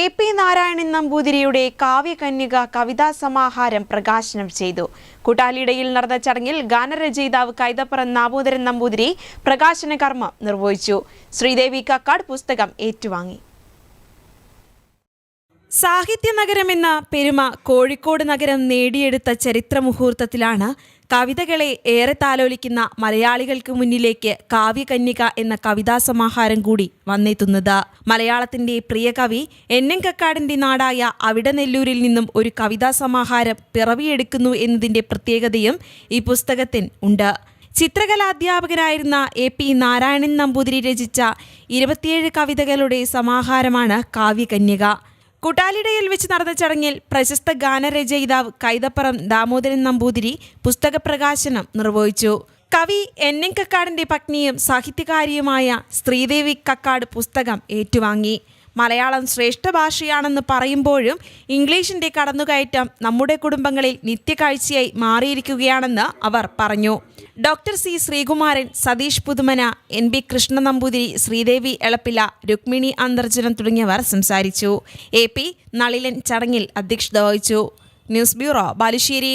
A P Narayanan നമ്പൂതിരിയുടെ കാവ്യകന്യക കവിതാ സമാഹാരം പ്രകാശനം ചെയ്തു. കുട്ടാലിയിടയിൽ നടന്ന ചടങ്ങിൽ ഗാനരചയിതാവ് കൈതപ്പുറം നാമോദരൻ നമ്പൂതിരി പ്രകാശന കർമ്മം നിർവഹിച്ചു. ശ്രീദേവി കക്കാട് പുസ്തകം ഏറ്റുവാങ്ങി. സാഹിത്യ നഗരം എന്ന പെരുമ കോഴിക്കോട് നഗരം നേടിയെടുത്ത ചരിത്ര മുഹൂർത്തത്തിലാണ് കവിതകളെ ഏറെ താലോലിക്കുന്ന മലയാളികൾക്ക് മുന്നിലേക്ക് കാവ്യകന്യക എന്ന കവിതാ സമാഹാരം കൂടി വന്നെത്തുന്നത്. മലയാളത്തിന്റെ പ്രിയ കവി എൻ എൻ കക്കാടിന്റെ നാടായ അവിടനെല്ലൂരിൽ നിന്നും ഒരു കവിതാ സമാഹാരം പിറവിയെടുക്കുന്നു എന്നതിന്റെ പ്രത്യേകതയും ഈ പുസ്തകത്തിൽ ഉണ്ട്. ചിത്രകലാധ്യാപകനായിരുന്ന എ പി നാരായണൻ നമ്പൂതിരി രചിച്ച ഇരുപത്തിയേഴ് കവിതകളുടെ സമാഹാരമാണ് കാവ്യകന്യക. കുട്ടാലിടയിൽ വെച്ച് നടന്ന ചടങ്ങിൽ പ്രശസ്ത ഗാനരചയിതാവ് കൈതപ്പുറം ദാമോദരൻ നമ്പൂതിരി പുസ്തക പ്രകാശനം നിർവഹിച്ചു. കവി എൻ എൻ കക്കാടിന്റെ പത്നിയും സാഹിത്യകാരിയുമായ ശ്രീദേവി കക്കാട് പുസ്തകം ഏറ്റുവാങ്ങി. മലയാളം ശ്രേഷ്ഠ ഭാഷയാണെന്ന് പറയുമ്പോഴും ഇംഗ്ലീഷിന്റെ കടന്നുകയറ്റം നമ്മുടെ കുടുംബങ്ങളിൽ നിത്യകാഴ്ചയായി മാറിയിരിക്കുകയാണെന്ന് അവർ പറഞ്ഞു. Doctor C Sreekumaran Satheesh Puthumana N B Krishna Namboothiri Sridevi Elappila Rukmini Antharjanam തുടങ്ങിയവർ സംസാരിച്ചു. എ പി നളിലൻ ചടങ്ങിൽ അധ്യക്ഷത വഹിച്ചു. News bureau Balussery.